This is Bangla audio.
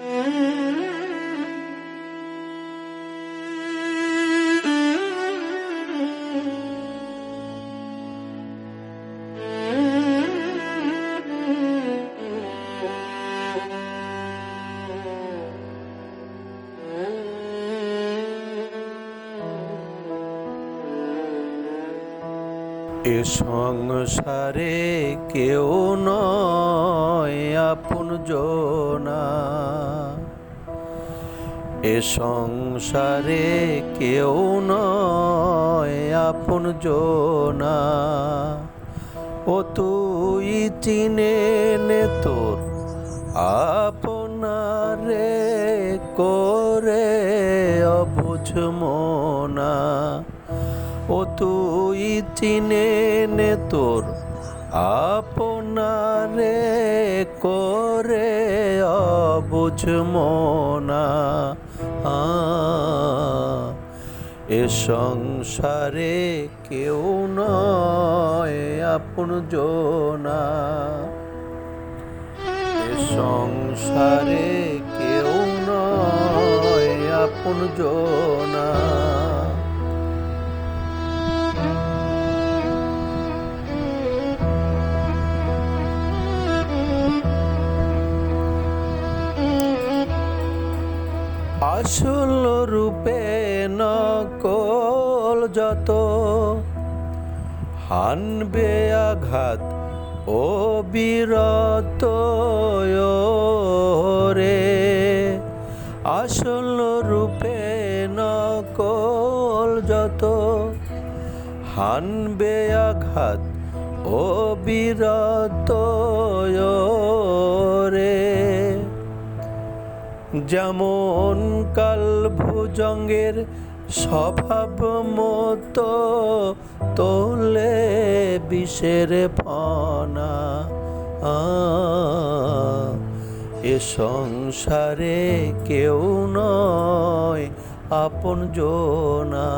嗯。এ সংসারে কেউ নয় আপন জোনা। এ সংসারে কেউ নয় আপন জনা। ও তুই চিনে নে তোর, আপনারে করে অবুঝ মনা ও তুই চিনে নে তোর আপনারে করে অবুঝ মনা এ সংসারে কেউ নয় আপন জনা। এ সংসারে কেউ নয় আপন জনা আসল রূপে নকল যত হানবে আঘাত ও বিরত আসল রূপে নকল যত হানবে আঘাত ও বিরত রে। যেমন কাল ভুজঙ্গের স্বভাব মতো তোলে বিষের ফনা। আ, এ সংসারে কেউ নয় আপন জনা।